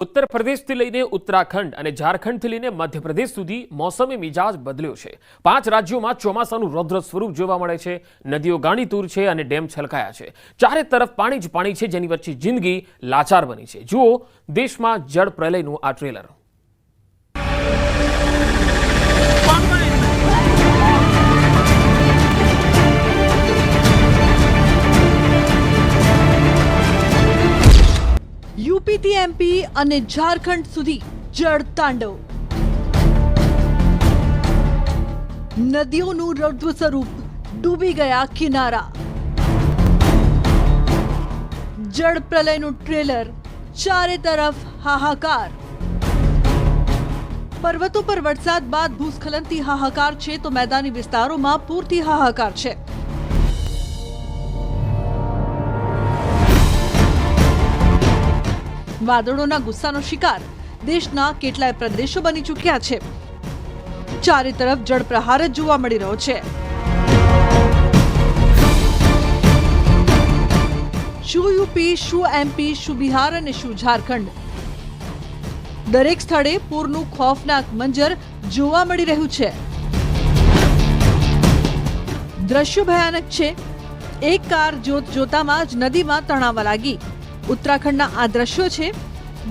ઉત્તર પ્રદેશથી લઈને ઉત્તરાખંડ અને ઝારખંડથી લઈને મધ્યપ્રદેશ સુધી મોસમી મિજાજ બદલ્યો છે. પાંચ રાજ્યોમાં ચોમાસાનું રૌદ્ર સ્વરૂપ જોવા મળે છે. નદીઓ ગાણીતૂર છે અને ડેમ છલકાયા છે. ચારે તરફ પાણી જ પાણી છે જેની વચ્ચે જિંદગી લાચાર બની છે. જુઓ, દેશમાં જળ પ્રલયનું આ ટ્રેલર યુપીથી એમપી અને ઝારખંડ સુધી જળ તાંડવ. નદીઓનું રૌદ્ર સ્વરૂપ ડૂબી ગયા કિનારા. જળ પ્રલયનું ટ્રેલર ચારે તરફ હાહાકાર. પર્વતો પર વરસાદ બાદ ભૂસ્ખલનથી હાહાકાર છે તો મેદાની વિસ્તારોમાં પૂરથી હાહાકાર છે. વાદળોના ગુસ્સાનો શિકાર દેશના કેટલાય પ્રદેશો બની ચૂક્યા છે. ચારે તરફ જળપ્રહાર જ જોવા મળી રહ્યો છે. શું યુપી, શું એમપી, શું બિહાર અને શું ઝારખંડ? દરેક સ્થળે પૂરનું ખોફનાક મંજર જોવા મળી રહ્યું છે. દ્રશ્યો ભયાનક છે. એક કાર જોત જોતામાં જ નદીમાં તણાવા લાગી. ઉત્તરાખંડના આ દ્રશ્યો છે,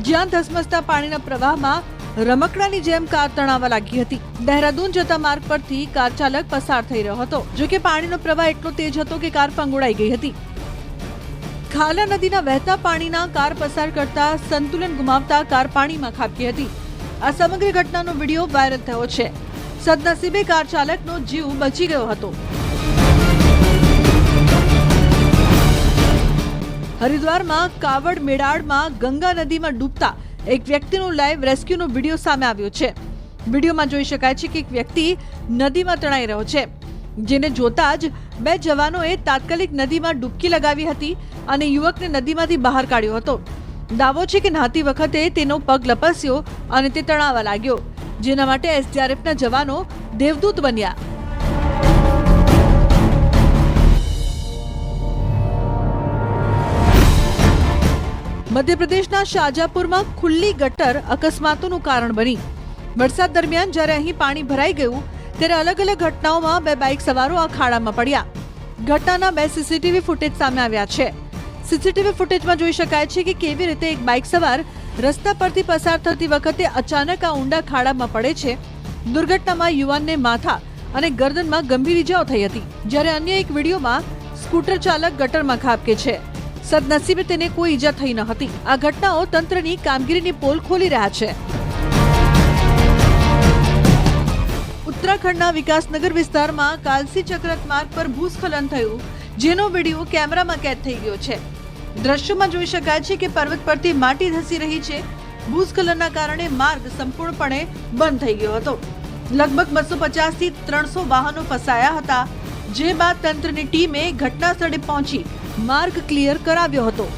જ્યાં ધસમસતા પાણીના પ્રવાહમાં રમકડાની જેમ કાર તણાવા લાગી હતી. દહેરાદૂન જતા માર્ગ પરથી કાર ચાલક પસાર થઈ રહ્યો હતો, જો કે પાણીનો પ્રવાહ એટલો તેજ હતો કે કાર પંગોળાઈ ગઈ હતી. ખાલા નદીના વહેતા પાણીના કાર પસાર કરતા સંતુલન ગુમાવતા કાર પાણીમાં ખાબકી હતી. આ સમગ્ર ઘટનાનો વીડિયો વાયરલ થયો છે. સદનસીબે કાર ચાલકનો જીવ બચી ગયો હતો. હરિદ્વારમાં કાવડ મેળાડમાં ગંગા નદીમાં ડૂબતા એક વ્યક્તિનું લાઈવ રેસ્ક્યુનો વીડિયો સામે આવ્યો છે. વિડીયોમાં જોઈ શકાય છે કે એક વ્યક્તિ નદીમાં તણાઈ રહ્યો છે, જેને જોતા જ બે જવાનોએ તાત્કાલિક નદીમાં ડૂબકી લગાવી હતી અને યુવકને નદીમાંથી બહાર કાઢ્યો હતો. દાવો છે કે નહાતી વખતે તેનો પગ લપસ્યો અને તે તણાવા લાગ્યો, જેના માટે એસડીઆરએફના જવાનો દેવદૂત બન્યા. મધ્યપ્રદેશના શાજાપુરમાં ખુલ્લી ગટર અકસ્માતોનું કારણ બની. વરસાદ દરમિયાન જ્યારે અહીં પાણી ભરાઈ ગયું, ત્યારે અલગ અલગ ઘટનાઓમાં બે બાઇક સવારો આ ખાડામાં પડ્યા. ઘટનાના બે સીસીટીવી ફૂટેજ સામે આવ્યા છે. સીસીટીવી ફૂટેજમાં જોઈ શકાય છે કે કેવી રીતે એક બાઇક સવાર રસ્તા પરથી પસાર થતી વખતે અચાનક આ ઊંડા ખાડામાં પડે છે. દુર્ઘટનામાં યુવાનને માથા અને ગરદનમાં ગંભીર ઇજાઓ થઈ હતી, જ્યારે અન્ય એક વિડીયોમાં સ્કૂટર ચાલક ગટરમાં ખાબકે છે. સદનસીબે તેને કોઈ ઈજા થઈ ન હતી. આ ઘટનાઓ તંત્રની કામગીરીની પોલ ખોલી રહ્યા છે. ઉત્તરાખંડના વિકાસનગર વિસ્તારમાં કાલસી ચક્રત માર્ગ પર ભૂસ્ખલન થયું, જેનો વીડિયો કેમેરામાં કેદ થઈ ગયો છે. દ્રશ્યોમાં જોઈ શકાય છે કે પર્વત પરથી માટી ધસી રહી છે. ભૂસ્ખલનના કારણે માર્ગ સંપૂર્ણપણે બંધ થઈ ગયો હતો. લગભગ બસો પચાસથી ત્રણસો વાહનો ફસાયા હતા, જે બાદ તંત્રની ટીમે ઘટના સ્થળે પહોંચી માર્ગ ક્લિયર કરાવ્યો હતો.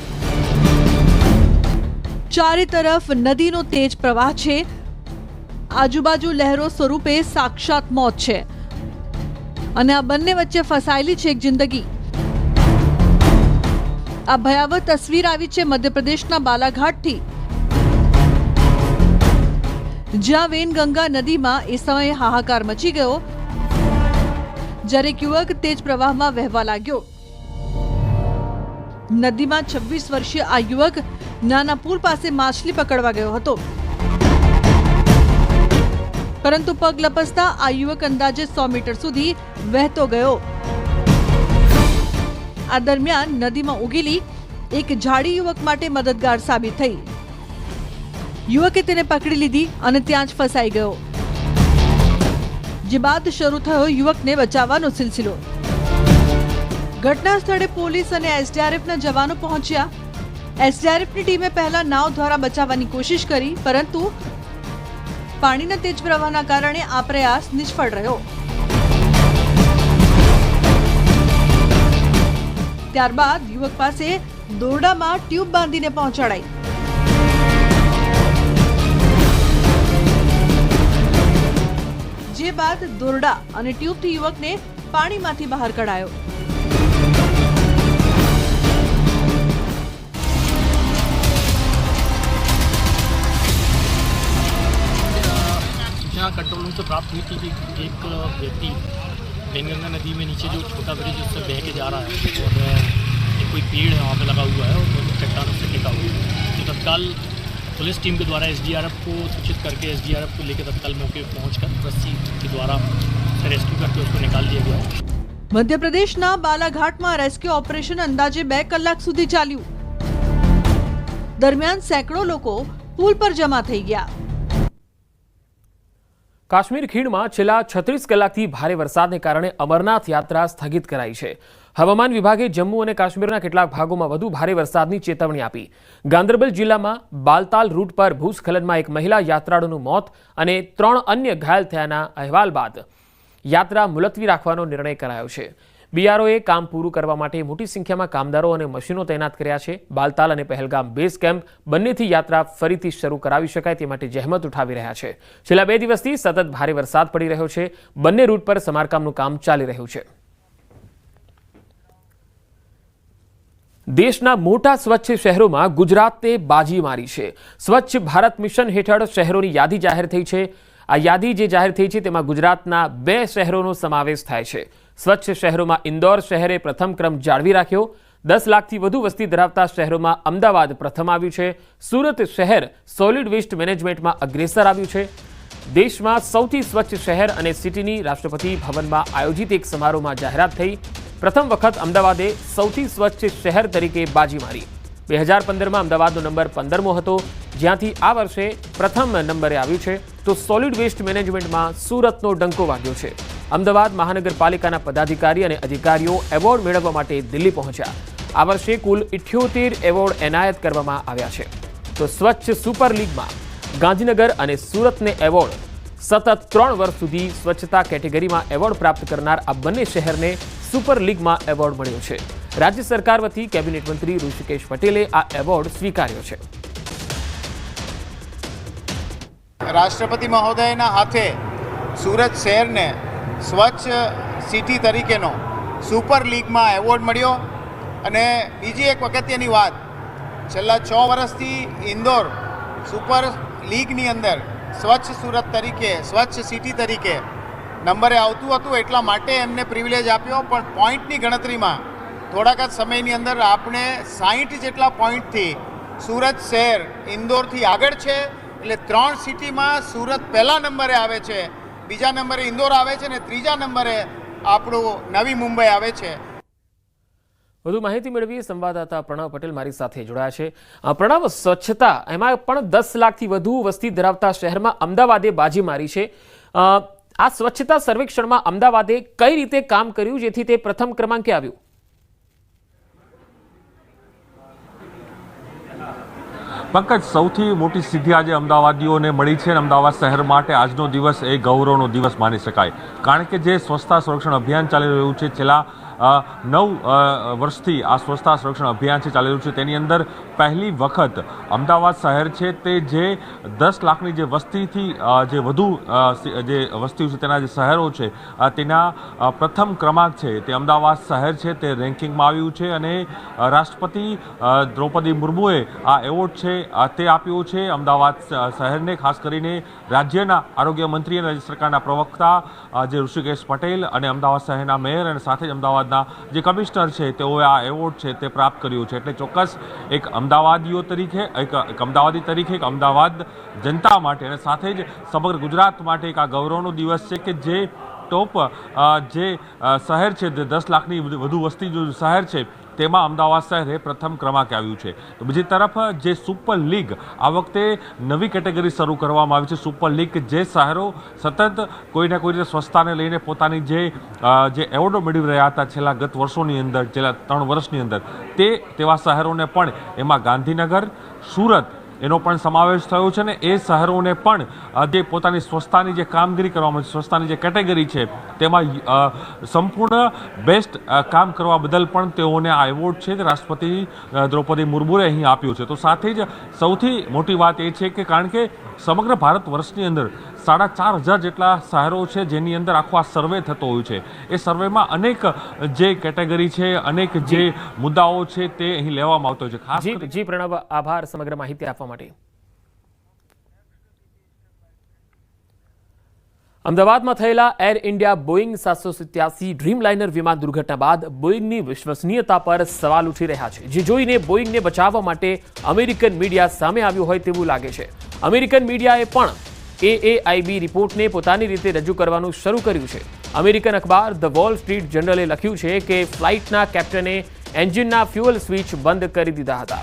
ચારે તરફ નદીનો તેજ પ્રવાહ છે. આજુબાજુ લહેરો સ્વરૂપે સાક્ષાત મોત છે. અને આ બંને વચ્ચે ફસાયેલી છે એક જિંદગી. આ ભયાવહ તસવીર આવી છે મધ્યપ્રદેશના બાલાઘાટથી. જ્યાં વેનગંગા નદીમાં એ સમયે હાહાકાર મચી ગયો. જ્યારે યુવક તેજ પ્રવાહમાં વહેવા લાગ્યો. નદીમાં છવ્વીસ વર્ષીય આ યુવક નાના પુલ પાસે માછલી પકડવા ગયો હતો. પરંતુ પગ લપસતા આ યુવક અંદાજે સો મીટર સુધી વહેતો ગયો. આ દરમિયાન નદીમાં ઉગેલી એક જાડી યુવક માટે મદદગાર સાબિત થઈ. યુવકે તેને પકડી લીધી અને ત્યાં જ ફસાઈ ગયો. જે બાદ શરૂ થયો યુવકને બચાવવાનો સિલસિલો. ઘટના સ્થળે પોલીસ અને એસડીઆરએફના જવાનો પહોંચ્યા. એસડીઆરએફની ટીમે પહેલા નાવ દ્વારા બચાવવાની કોશિશ કરી, પરંતુ પાણીના તેજ પ્રવાહના કારણે આ પ્રયાસ નિષ્ફળ રહ્યો. ત્યારબાદ યુવક પાસે દોરડામાં ટ્યુબ બાંધીને પહોંચાડાઈ. જે બાદ દોરડા અને ટ્યુબથી યુવકને પાણીમાંથી બહાર કઢાયો. कंट्रोल रूम से प्राप्त हुई थी कि एक व्यक्ति बेनगंगा नदी में नीचे जो छोटा ब्रिज है उससे बह के जा रहा है और एक कोई पेड़ है वहाँ पे लगा हुआ है और दोनों चट्टानों से टिका हुआ है तो तत्काल पुलिस टीम के द्वारा एसडीआरएफ को सूचित करके एसडीआरएफ को लेकर तत्काल मौके पर पहुँच रस्सी के द्वारा उसे रेस्क्यू करके उसको निकाल दिया गया મધ્યપ્રદેશના બાલાઘાટમાં રેસ્ક્યુ ઓપરેશન અંદાજે બે કલાક સુધી ચાલ્યું દરમિયાન સેંકડો લોકો પુલ પર જમા થઈ ગયા કાશ્મીર ખીણમાં છેલ્લા છત્રીસ કલાકથી ભારે વરસાદને કારણે અમરનાથ યાત્રા સ્થગિત કરાઈ છે. હવામાન વિભાગે જમ્મુ અને કાશ્મીરના કેટલાક ભાગોમાં વધુ ભારે વરસાદની ચેતવણી આપી. ગાંદરબલ જિલ્લામાં બાલતાલ રૂટ પર ભૂસ્ખલનમાં એક મહિલા યાત્રાળુનું મોત અને ત્રણ અન્ય ઘાયલ થયાના અહેવાલ બાદ યાત્રા મુલતવી રાખવાનો નિર્ણય કરાયો છે. બીઆરઓએ કામ પૂરું કરવા માટે મોટી સંખ્યામાં કામદારો અને મશીનો તૈનાત કર્યા છે. બાલતાલ અને પહેલગામ બેઝ કેમ્પ બંનેથી યાત્રા ફરીથી શરૂ કરાવી શકાય તે માટે જહેમત ઉઠાવી રહ્યા છે. છેલ્લા બે દિવસથી સતત ભારે વરસાદ પડી રહ્યો છે. બંને રૂટ પર સમારકામનું કામ ચાલી રહ્યું છે. દેશના મોટા સ્વચ્છ શહેરોમાં ગુજરાતે બાજી મારી છે. સ્વચ્છ ભારત મિશન હેઠળ શહેરોની યાદી જાહેર થઈ છે. આ યાદી જે જાહેર થઈ છે તેમાં ગુજરાતના બે શહેરોનો સમાવેશ થાય છે. સ્વચ્છ શહેરોમાં ઇન્દોર શહેરે પ્રથમ ક્રમ જાળવી રાખ્યો. દસ લાખથી વધુ વસ્તી ધરાવતા શહેરોમાં અમદાવાદ પ્રથમ આવ્યું છે. સુરત શહેર સોલિડ વેસ્ટ મેનેજમેન્ટમાં અગ્રેસર આવ્યું છે. દેશમાં સૌથી સ્વચ્છ શહેર અને સિટીની રાષ્ટ્રપતિ ભવનમાં આયોજિત એક સમારોહમાં જાહેરાત થઈ. પ્રથમ વખત અમદાવાદે સૌથી સ્વચ્છ શહેર તરીકે બાજી મારી. બે હજાર પંદરમાં અમદાવાદનો નંબર પંદરમો હતો. જ્યાંથી આ વર્ષે પ્રથમ નંબરે આવ્યું છે. તો સોલિડ વેસ્ટ મેનેજમેન્ટમાં સુરતનો ડંકો વાગ્યો છે. અમદાવાદ મહાનગરપાલિકાના પદાધિકારી અને અધિકારીઓ એવોર્ડ મેળવવા માટે દિલ્હી પહોંચ્યા. આ વર્ષે કુલ ઇઠ્યોતેર એવોર્ડ એનાયત કરવામાં આવ્યા છે. તો સ્વચ્છ સુપર લીગમાં ગાંધીનગર અને સુરતને એવોર્ડ સતત ત્રણ વર્ષ સુધી સ્વચ્છતા કેટેગરીમાં એવોર્ડ પ્રાપ્ત કરનાર આ બંને શહેરને સુપર લીગમાં એવોર્ડ મળ્યો છે. રાજ્ય સરકાર વતી કેબિનેટ મંત્રી ઋષિકેશ પટેલે આ એવોર્ડ સ્વીકાર્યો છે. રાષ્ટ્રપતિ મહોદયના હાથે સુરત શહેરને સ્વચ્છ સિટી તરીકેનો સુપર લીગમાં એવોર્ડ મળ્યો અને બીજી એક અગત્યની વાત, છેલ્લા છ વર્ષથી ઇન્દોર સુપર લીગની અંદર સ્વચ્છ સુરત તરીકે, સ્વચ્છ સિટી તરીકે નંબરે આવતું હતું એટલા માટે એમને પ્રિવિલેજ આપ્યો, પણ પોઈન્ટની ગણતરીમાં થોડાક જ સમયની અંદર આપણે સાહીઠ જેટલા પોઈન્ટથી સુરત શહેર ઇન્દોરથી આગળ છે. એટલે ત્રણ સિટીમાં સુરત પહેલા નંબરે આવે છે. બીજા નંબરે ઇન્દોર આવે છે અને ત્રીજા નંબરે આપણું નવી મુંબઈ આવે છે. વધુ માહિતી મેળવીએ સંવાદદાતા પ્રણવ પટેલ મારી સાથે જોડાયા છે. પ્રણવ, સ્વચ્છતા એમાં પણ દસ લાખથી વધુ વસ્તી ધરાવતા શહેરમાં અમદાવાદે બાજી મારી છે. આ સ્વચ્છતા સર્વેક્ષણમાં અમદાવાદે કઈ રીતે કામ કર્યું, જેથી તે પ્રથમ ક્રમાંકે આવ્યું? પંકજ, સૌથી મોટી સિદ્ધિ આજે અમદાવાદીઓને મળી છે અને અમદાવાદ શહેર માટે આજનો દિવસ એ ગૌરવનો દિવસ માની શકાય. કારણ કે જે સ્વચ્છતા સંરક્ષણ અભિયાન ચાલી રહ્યું છે, છેલ્લા નવ વર્ષથી આ સ્વચ્છતા સંરક્ષણ અભિયાન છે ચાલી રહ્યું છે. તેની અંદર પહેલી વખત અમદાવાદ શહેર છે તે જે દસ લાખની જે વસ્તીથી જે વધુ જે વસ્તી છે તેના જે શહેરો છે તેના પ્રથમ ક્રમાંક છે તે અમદાવાદ શહેર છે તે રેન્કિંગમાં આવ્યું છે અને રાષ્ટ્રપતિ દ્રૌપદી મુર્મુએ આ એવોર્ડ છે તે આપ્યો છે અમદાવાદ શહેરને, ખાસ કરીને રાજ્યના આરોગ્ય મંત્રી અને રાજ્ય સરકારના પ્રવક્તા જે ઋષિકેશ પટેલ અને અમદાવાદ શહેરના મેયર અને સાથે જ અમદાવાદના જે કમિશનર છે, તેઓએ આ એવોર્ડ છે તે પ્રાપ્ત કર્યો છે. એટલે ચોક્કસ એક અમદાવાદીઓ તરીકે, એક અમદાવાદી તરીકે, એક અમદાવાદ જનતા માટે અને સાથે જ સમગ્ર ગુજરાત માટે એક આ ગૌરવનો દિવસ છે કે જે ટોપ જે શહેર છે દસ લાખની વધુ વસ્તી જો શહેર છે તેમાં અમદાવાદ શહેરે પ્રથમ ક્રમાંકે આવ્યું છે. તો બીજી તરફ, જે સુપર લીગ આ વખતે નવી કેટેગરી શરૂ કરવામાં આવી છે. સુપર લીગ જે શહેરો સતત કોઈને કોઈ રીતે સ્વચ્છતાને લઈને પોતાની જે જે એવોર્ડો મેળવી રહ્યા હતા છેલ્લા ગત વર્ષોની અંદર, છેલ્લા ત્રણ વર્ષની અંદર, તે તેવા શહેરોને પણ એમાં ગાંધીનગર, સુરત એનો પણ સમાવેશ થયો છે ને એ શહેરોને પણ જે પોતાની સ્વચ્છતાની જે કામગીરી કરવામાં સ્વચ્છતાની જે કેટેગરી છે, તેમાં સંપૂર્ણ બેસ્ટ કામ કરવા બદલ પણ તેઓને આ એવોર્ડ છે તે રાષ્ટ્રપતિ દ્રૌપદી મુર્મુએ અહીં આપ્યો છે. તો સાથે જ સૌથી મોટી વાત એ છે કે, કારણ કે સમગ્ર ભારત વર્ષની અંદર સાડા ચાર હજાર જેટલા શહેરો છે જેની અંદર આખો આ સર્વે થતો હોય છે. એ સર્વેમાં અનેક જે કેટેગરી છે અનેક જે મુદ્દાઓ છે તે અહીં લેવામાં આવતો છે. ખાસ જી જી પ્રણવ આભાર સમગ્ર માહિતી આપવા માટે. અમદાવાદમાં થયેલા એર ઇન્ડિયા બોઈંગ સાતસો સિત્યાસી ડ્રીમલાઇનર વિમાન દુર્ઘટના બાદ બોઈંગની વિશ્વસનીયતા પર સવાલ ઉઠી રહ્યા છે. જે જોઈને બોઈંગને બચાવવા માટે અમેરિકન મીડિયા સામે આવ્યું હોય તેવું લાગે છે. અમેરિકન મીડિયાએ પણ એએઆઈબી રિપોર્ટને પોતાની રીતે રજૂ કરવાનું શરૂ કર્યું છે. અમેરિકન અખબાર ધ વોલ સ્ટ્રીટ જર્નલે લખ્યું છે કે ફ્લાઇટના કેપ્ટને એન્જિનના ફ્યુઅલ સ્વિચ બંધ કરી દીધા હતા.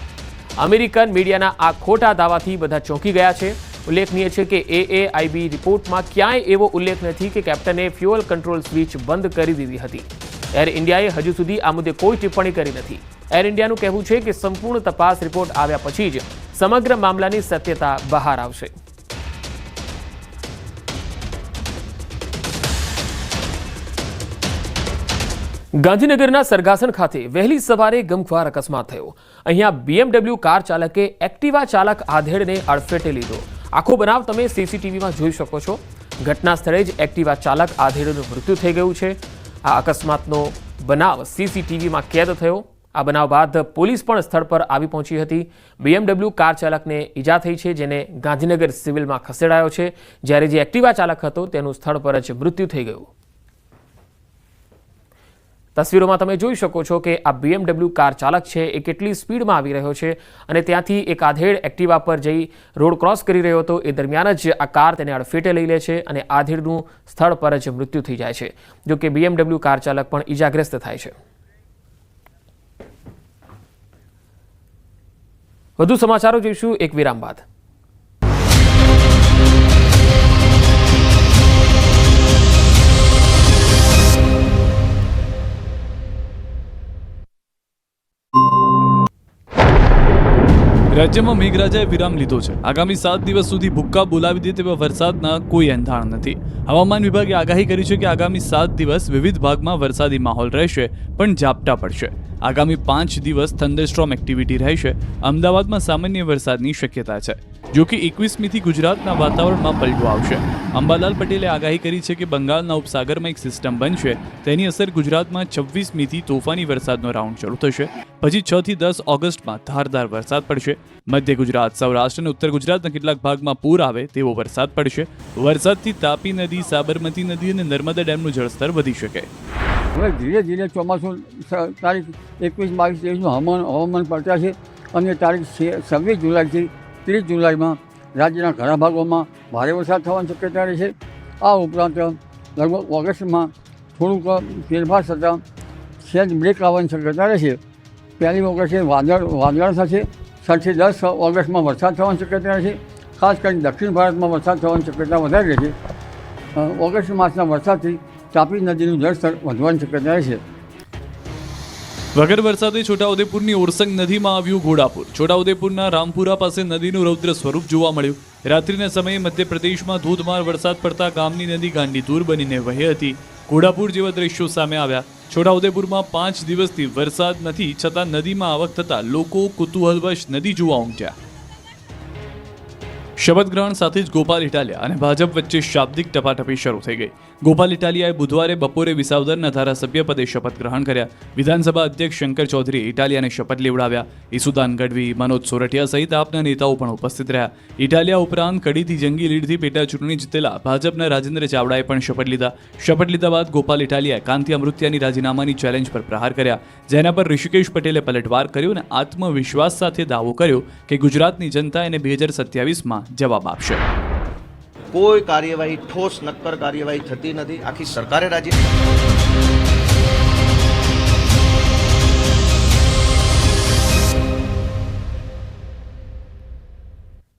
અમેરિકન મીડિયાના આ ખોટા દાવાથી બધા ચોંકી ગયા છે. ઉલ્લેખનીય છે કે એએઆઈબી રિપોર્ટમાં ક્યાંય એવો ઉલ્લેખ નથી કે કેપ્ટને ફ્યુઅલ કંટ્રોલ સ્વિચ બંધ કરી દીધી હતી. એર ઇન્ડિયાએ હજુ સુધી આ મુદ્દે કોઈ ટિપ્પણી કરી નથી. એર ઇન્ડિયાનું કહેવું છે કે સંપૂર્ણ તપાસ રિપોર્ટ આવ્યા પછી જ સમગ્ર મામલાની સત્યતા બહાર આવશે. ગાંધીનગરના સરગાસણ ખાતે વહેલી સવારે ગમખ્વાર અકસ્માત થયો. અહીંયા બીએમડબલ્યુ કાર ચાલકે એક્ટિવા ચાલક આધેડને અડફેટે લીધો. આખો બનાવ તમે સીસીટીવીમાં જોઈ શકો છો. ઘટના સ્થળે જ એક્ટિવા ચાલક આધેડનું મૃત્યુ થઈ ગયું છે. આ અકસ્માતનો બનાવ સીસીટીવીમાં કેદ થયો. આ બનાવ બાદ પોલીસ પણ સ્થળ પર આવી પહોંચી હતી. બીએમડબલ્યુ કાર ચાલકને ઈજા થઈ છે, જેને ગાંધીનગર સિવિલમાં ખસેડાયો છે. જ્યારે જે એક્ટિવા ચાલક હતો, તેનું સ્થળ પર જ મૃત્યુ થઈ ગયું. તસવીરોમાં તમે જોઈ શકો છો કે આ બીએમડબલ્યુ કાર ચાલક છે, એ કેટલી સ્પીડમાં આવી રહ્યો છે અને ત્યાંથી એક આધેડ એક્ટિવા પર જઈ રોડ ક્રોસ કરી રહ્યો હતો. એ દરમિયાન જ આ કાર તેને અડફેટે લઈ લે છે અને આધેડનું સ્થળ પર જ મૃત્યુ થઈ જાય છે, જો કે બીએમડબલ્યુ કાર ચાલક પણ ઈજાગ્રસ્ત થાય છે. વધુ સમાચારો જોઈશું. એક વિરામ બાદ. રાજ્યમાં મેઘરાજાએ વિરામ લીધો છે. આગામી સાત દિવસ સુધી ભૂક્કા બોલાવી દે તેવા વરસાદના કોઈ એંધાણ નથી. હવામાન વિભાગે આગાહી કરી છે કે આગામી સાત દિવસ વિવિધ ભાગમાં વરસાદી માહોલ રહેશે, પણ ઝાપટા પડશે. આગામી પાંચ દિવસ થંડરસ્ટ્રોમ એક્ટિવિટી રહેશે. અમદાવાદમાં સામાન્ય વરસાદની શક્યતા છે. જો કે એકવીસમીથી ગુજરાતના વાતાવરણમાં પલટો આવશે. અંબાલાલ પટેલે આગાહી કરી છે કે બંગાળના ઉપસાગરમાં એક સિસ્ટમ બનશે. તેની અસર ગુજરાતમાં છવ્વીસમીથી તોફાની વરસાદનો રાઉન્ડ શરૂ થશે. પછી છથી દસ ઓગસ્ટમાં ધારદાર વરસાદ પડશે. મધ્ય ગુજરાત, સૌરાષ્ટ્ર અને ઉત્તર ગુજરાતના કેટલાક ભાગમાં પૂર આવે તેવો વરસાદ પડશે. વરસાદથી તાપી નદી, સાબરમતી નદી અને નર્મદા ડેમનું જળસ્તર વધી શકે. હવે ધીરે ધીરે ચોમાસું તારીખ એકવીસ, બાવીસ, ત્રેવીસનું હવામાન હવામાન પલટા છે અને તારીખ છે- છવ્વીસ જુલાઈથી ત્રીસ જુલાઈમાં રાજ્યના ઘણા ભાગોમાં ભારે વરસાદ થવાની શક્યતા રહે છે. આ ઉપરાંત લગભગ ઓગસ્ટમાં થોડુંક ફેરફાર થતાં સેજ બ્રેક આવવાની શક્યતા રહેશે પહેલી ઓગસ્ટે વાદળ વાદળ થશે. સાતથી દસ ઓગસ્ટમાં વરસાદ થવાની શક્યતા છે. ખાસ કરીને દક્ષિણ ભારતમાં વરસાદ થવાની શક્યતા વધારે છે. ઓગસ્ટ માસના વરસાદથી તાપી નદીનું જળસ્તર વધવાની શક્યતા છે. વગર વરસાદે છોટાઉદેપુરની ઓરસંગ નદીમાં આવ્યું ઘોડાપુર. છોટાઉદેપુરના રામપુરા પાસે નદીનું રૌદ્ર સ્વરૂપ જોવા મળ્યું. રાત્રિના સમયે મધ્યપ્રદેશમાં ધોધમાર વરસાદ પડતા ગામની નદી ગાંડીતુર બનીને વહી હતી. ઘોડાપુર જેવા દ્રશ્યો સામે આવ્યા. છોટાઉદેપુરમાં પાંચ દિવસથી વરસાદ નથી, છતાં નદીમાં આવક થતાં લોકો કુતૂહલવશ નદી જોવા ઉમટ્યા. શપથ સાથે જ ગોપાલ ઇટાલિયા અને ભાજપ વચ્ચે શાબ્દિક ટપાટપી શરૂ થઈ ગઈ. ગોપાલ ઇટાલિયાએ બુધવારે બપોરે વિસાવદરના ધારાસભ્ય પદે શપથ ગ્રહણ કર્યા. વિધાનસભા અધ્યક્ષ શંકર ચૌધરીએ ઇટાલિયાને શપથ લેવડાવ્યા. ઈસુદાન ગઢવી, મનોજ સોરઠિયા સહિત આપના નેતાઓ પણ ઉપસ્થિત રહ્યા. ઇટાલિયા ઉપરાંત કડીથી જંગી લીડથી પેટા ચૂંટણી જીતેલા ભાજપના રાજેન્દ્ર ચાવડાએ પણ શપથ લીધા. શપથ લીધા બાદ ગોપાલ ઇટાલિયાએ કાંતિ અમૃત્યાની રાજીનામાની ચેલેન્જ પર પ્રહાર કર્યા. જેના પર ઋષિકેશ પટેલે પલટવાર કર્યો અને આત્મવિશ્વાસ સાથે દાવો કર્યો કે ગુજરાતની જનતા એને બે હજાર સત્યાવીસમાં જવાબ આપશે. કોઈ કાર્યવાહી, ઠોસ, નક્કર કાર્યવાહી થતી નથી. આખી સરકારે રાજી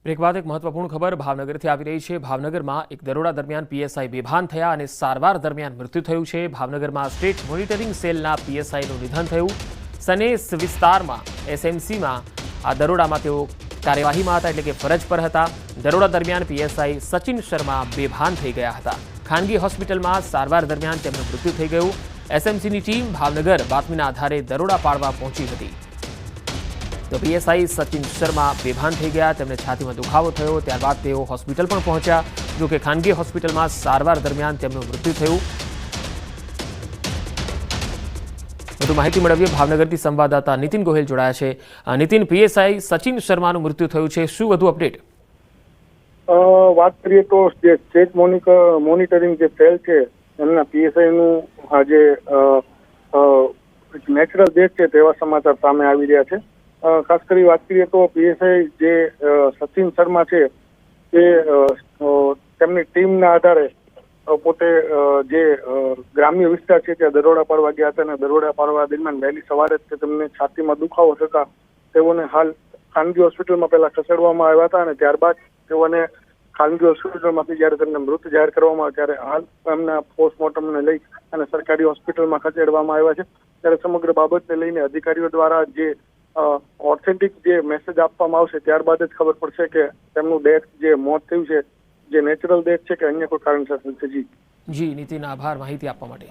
બ્રેક બાદ એક મહત્વપૂર્ણ ખબર. ભાવનગરથી આવી રહી છે. ભાવનગરમાં એક દરોડા દરમિયાન પીએસઆઈ બેભાન થયા અને સારવાર દરમિયાન મૃત્યુ થયું છે. ભાવનગરમાં સ્ટેટ મોનિટરિંગ સેલના પીએસઆઈનું નિધન થયું. સનેસ વિસ્તારમાં એસએમસીમાં આ દરોડામાં તેઓ કાર્યવાહીમાં હતા એટલે કે ફરજ પર હતા. દરોડા દરમિયાન પીએસઆઈ સચિન શર્મા બેભાન થઈ ગયા હતા. ખાનગી હોસ્પિટલમાં સારવાર દરમિયાન તેમનું મૃત્યુ થઈ ગયું. એસએમસીની ટીમ ભાવનગર બાતમીના આધારે દરોડા પાડવા પહોંચી હતી. તો પીએસઆઈ સચિન શર્મા બેભાન થઈ ગયા. તેમને છાતીમાં દુખાવો થયો. ત્યારબાદ તેઓ હોસ્પિટલ પણ પહોંચ્યા. જોકે ખાનગી હોસ્પિટલમાં સારવાર દરમિયાન તેમનું મૃત્યુ થયું. વધુ માહિતી મેળવીએ. ભાવનગરથી સંવાદદાતા નીતિન ગોહિલ જોડાયા છે. નીતિન, પીએસઆઈ સચિન શર્માનું મૃત્યુ થયું છે. શું વધુ અપડેટ? વાત કરીએ તો જે સ્ટેટ મોનિટરિંગ જે સેલ છે, એમના પીએસઆઈ નું આજે નેચરલ ડેથ છે તેવા સમાચાર સામે આવી રહ્યા છે. ખાસ કરી વાત કરીએ તો પીએસઆઈ જે સચિન શર્મા છે, તે તેમની ટીમના આધારે પોતે જે ગ્રામ્ય વિસ્તાર છે ત્યાં દરોડા પાડવા ગયા હતા અને દરોડા પાડવા દરમિયાન વહેલી સવારે જ તેમને છાતીમાં દુખાવો થતા તેઓને હાલ ખાનગી હોસ્પિટલમાં પહેલા ખસેડવામાં આવ્યા હતા અને ત્યારબાદ તેઓને ખાનગી હોસ્પિટલમાંથી જ્યારે તેમને મૃત જાહેર કરવામાં આવ્યા ત્યારે હાલ એમના પોસ્ટમોર્ટમને લઈ અને સરકારી હોસ્પિટલમાં ખસેડવામાં આવ્યા છે. ત્યારે સમગ્ર બાબતને લઈને અધિકારીઓ દ્વારા જે ઓથેન્ટિક જે મેસેજ આપવામાં આવશે ત્યારબાદ જ ખબર પડશે કે તેમનું ડેથ જે મોત થયું છે જે નેચરલ ડેથ છે કે અન્ય કોઈ કારણસર છે જી જી, નીતિન, આભાર. માહિતી આપવા માટે.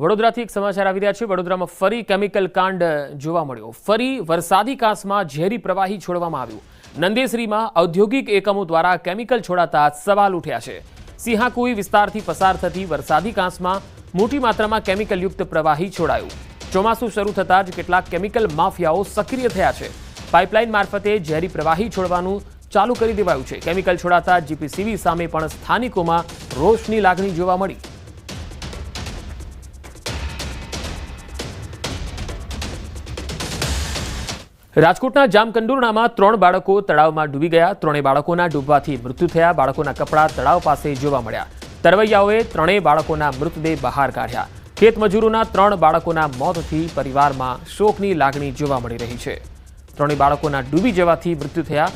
વડોદરાથી એક સમાચાર આવી રહ્યા છે. વડોદરામાં ફરી કેમિકલ કાંડ જોવા મળ્યો. ફરી વરસાદી કાંસમાં ઝેરી પ્રવાહી છોડવામાં આવ્યું. નંદેસરીમાં ઔદ્યોગિક એકમો દ્વારા કેમિકલ છોડાતા સવાલ ઉઠ્યા છે. સિંહાકુઈ વિસ્તારથી પસાર થતી વરસાદી કાંસમાં મોટી માત્રામાં કેમિકલયુક્ત પ્રવાહી છોડાયું. ચોમાસું શરૂ થતાં જ કેટલાક કેમિકલ માફિયાઓ સક્રિય થયા છે. પાઇપલાઇન મારફતે ઝેરી પ્રવાહી છોડવાનું ચાલુ કરી દેવાયું છે. કેમિકલ છોડાતા જીપીસીબી સામે પણ સ્થાનિકોમાં રોષની લાગણી જોવા મળી. રાજકોટના જામકંડોરણામાં ત્રણ બાળકો તળાવમાં ડૂબી ગયા. ત્રણેય બાળકોના ડૂબવાથી મૃત્યુ થયા. બાળકોના કપડાં તળાવ પાસે જોવા મળ્યા. તરવૈયાઓએ ત્રણેય બાળકોના મૃતદેહ બહાર કાઢ્યા. ખેતમજૂરોના ત્રણ બાળકોના મોતથી પરિવારમાં શોકની લાગણી જોવા મળી રહી છે. ત્રણેય બાળકોના ડૂબી જવાથી મૃત્યુ થયા.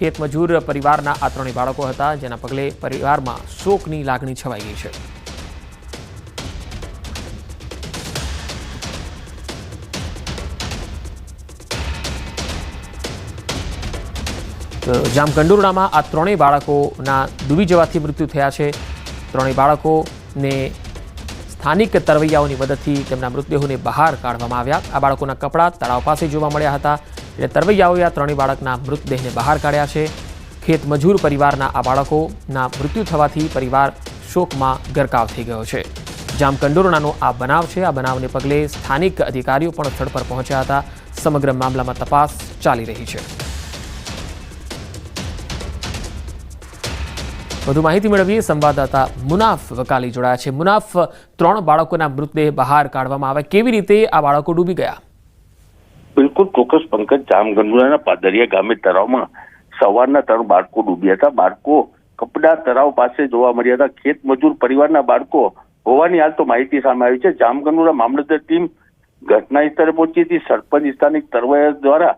ખેતમજૂર પરિવારના આ ત્રણેય બાળકો હતા, જેના પગલે પરિવારમાં શોકની લાગણી છવાઈ ગઈ છે. જામકંડોરણામાં આ ત્રણેય બાળકોના ડૂબી જવાથી મૃત્યુ થયા છે. ત્રણેય બાળકોને સ્થાનિક તરવૈયાઓની મદદથી તેમના મૃતદેહોને બહાર કાઢવામાં આવ્યા. આ બાળકોના કપડાં તળાવ પાસે જોવા મળ્યા હતા. એટલે તરવૈયાઓએ આ ત્રણેય બાળકના મૃતદેહને બહાર કાઢ્યા છે. ખેત મજૂર પરિવારના આ બાળકોના મૃત્યુ થવાથી પરિવાર શોકમાં ગરકાવ થઈ ગયો છે. જામકંડોરણાનો આ બનાવ છે. આ બનાવને પગલે સ્થાનિક અધિકારીઓ પણ સ્થળ પર પહોંચ્યા હતા. સમગ્ર મામલામાં તપાસ ચાલી રહી છે. વધુ માહિતી મેળવીએ. સંવાદદાતા મુનાફ વકાલી જોડાયા છે. મુનાફ, ત્રણ બાળકોના મૃતદેહ બહાર કાઢવામાં આવે કેવી રીતે આ બાળકો ડૂબી ગયા? બિલકુલ ચોક્કસ પંકજ જામગંડુરાના પાદરિયા ગામે તળાવમાં સવારના ત્રણ બાળકો ડૂબ્યા હતા. બાળકો કપડા, તળાવ પાસે જોવા મળ્યા હતા. ખેત મજૂર પરિવારના બાળકો હોવાની હાલ તો માહિતી સામે આવી છે. જામગંડુરા મામલતદાર ટીમ ઘટના સ્થળે પહોંચી હતી. સરપંચ સ્થાનિક તરવૈયા દ્વારા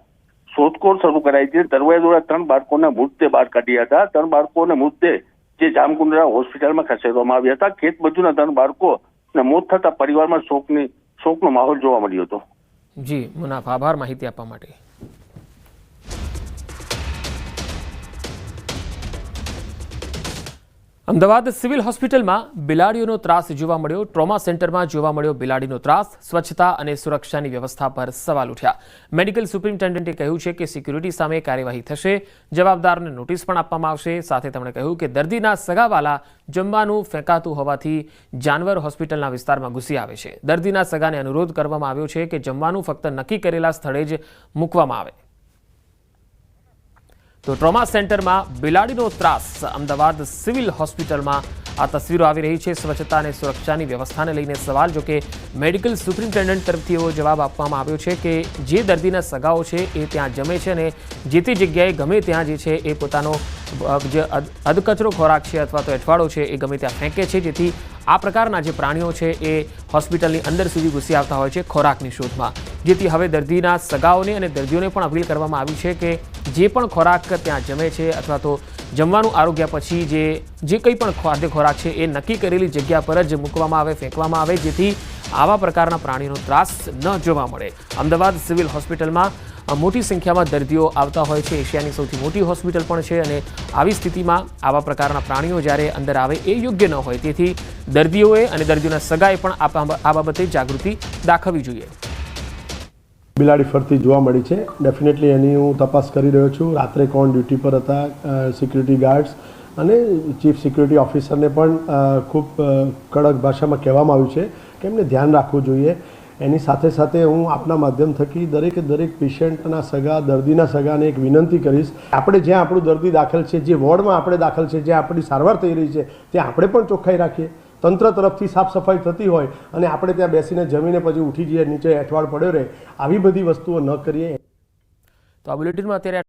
શોધખોળ શરૂ કરાઈ હતી. તરવૈયા દ્વારા ત્રણ બાળકોના મૃતદેહ બહાર કાઢ્યા હતા. ત્રણ બાળકોને મૃતદેહ જે જામકુંડરા હોસ્પિટલમાં ખસેડવામાં આવ્યા હતા. ખેત મજૂરના ત્રણ બાળકો મોત થતા પરિવારમાં શોકની, શોકનો માહોલ જોવા મળ્યો હતો. જી મુનાફ આભાર માહિતી આપવા માટે. અમદાવાદ સિવિલ હોસ્પિટલમાં બિલાડીઓનો ત્રાસ જોવા મળ્યો. ટ્રોમા સેન્ટરમાં જોવા મળ્યો બિલાડીનો ત્રાસ. સ્વચ્છતા અને સુરક્ષાની વ્યવસ્થા પર સવાલ ઉઠ્યા. મેડિકલ સુપ્રિન્ટેન્ડન્ટે કહ્યું છે કે સિક્યુરિટી સામે કાર્યવાહી થશે. જવાબદારને નોટિસ પણ આપવામાં આવશે. સાથે તેમણે કહ્યું કે દર્દીના સગાવાલા જમવાનું ફેંકાતું હોવાથી જાનવર હોસ્પિટલના વિસ્તારમાં ઘૂસી આવે છે. દર્દીના સગાને અનુરોધ કરવામાં આવ્યો છે કે જમવાનું ફક્ત નક્કી કરેલા સ્થળે જ મૂકવામાં આવે. તો ટ્રોમા સેન્ટરમાં બિલાડીનો ત્રાસ અમદાવાદ સિવિલ હોસ્પિટલમાં આ તસવીરો આવી રહી છે. સ્વચ્છતા અને સુરક્ષાની વ્યવસ્થાને લઈને સવાલ, જો કે મેડિકલ સુપ્રિન્ટેન્ડન્ટ તરફથી એવો જવાબ આપવામાં આવ્યો છે કે જે દર્દીના સગાઓ છે એ ત્યાં જમે છે અને જે તે જગ્યાએ ગમે ત્યાં જે છે એ પોતાનો જે અધ- અધકચરો ખોરાક છે અથવા તો એઠવાડો છે એ ગમે ત્યાં ફેંકે છે. જેથી આ પ્રકારના જે પ્રાણીઓ છે એ હોસ્પિટલની અંદર સુધી ઘૂસી આવતા હોય છે ખોરાકની શોધમાં. જેથી હવે દર્દીના સગાઓને અને દર્દીઓને પણ અપીલ કરવામાં આવી છે કે જે પણ ખોરાક ત્યાં જમે છે અથવા તો જમવાનું આરોગ્ય પછી જે જે કંઈ પણ ખાદ્ય ખોરાક છે એ નક્કી કરેલી જગ્યા પર જ મૂકવામાં આવે, ફેંકવામાં આવે, જેથી આવા પ્રકારના પ્રાણીનો ત્રાસ ન જોવા મળે. અમદાવાદ સિવિલ હોસ્પિટલમાં મોટી સંખ્યામાં દર્દીઓ આવતા હોય છે. એશિયાની સૌથી મોટી હોસ્પિટલ પણ છે અને આવી સ્થિતિમાં આવા પ્રકારના પ્રાણીઓ જ્યારે અંદર આવે એ યોગ્ય ન હોય. તેથી દર્દીઓએ અને દર્દીઓના સગાએ પણ આ બાબતે જાગૃતિ દાખવવી જોઈએ. બિલાડી ફરતી જોવા મળી છે. ડેફિનેટલી એની હું તપાસ કરી રહ્યો છું. રાત્રે કોણ ડ્યુટી પર હતા સિક્યુરિટી ગાર્ડ્સ અને ચીફ સિક્યુરિટી ઓફિસરને પણ ખૂબ કડક ભાષામાં કહેવામાં આવ્યું છે કે એમને ધ્યાન રાખવું જોઈએ. એની સાથે સાથે હું આપના માધ્યમ થકી દરેકે દરેક પેશન્ટના સગા, દર્દીના સગાને એક વિનંતી કરીશ. આપણે જ્યાં આપણું દર્દી દાખલ છે, જે વોર્ડમાં આપણે દાખલ છે, જ્યાં આપણી સારવાર થઈ રહી છે, ત્યાં આપણે પણ ચોખ્ખાઈ રાખીએ. તંત્ર તરફથી સાફ સફાઈ થતી હોય અને આપણે ત્યાં બેસીને જમીને પછી ઉઠી જઈએ, નીચે અઠવાડ પડ્યો રહે, આવી બધી વસ્તુઓ ન કરીએ. તો આ બુલેટિનમાં અત્યારે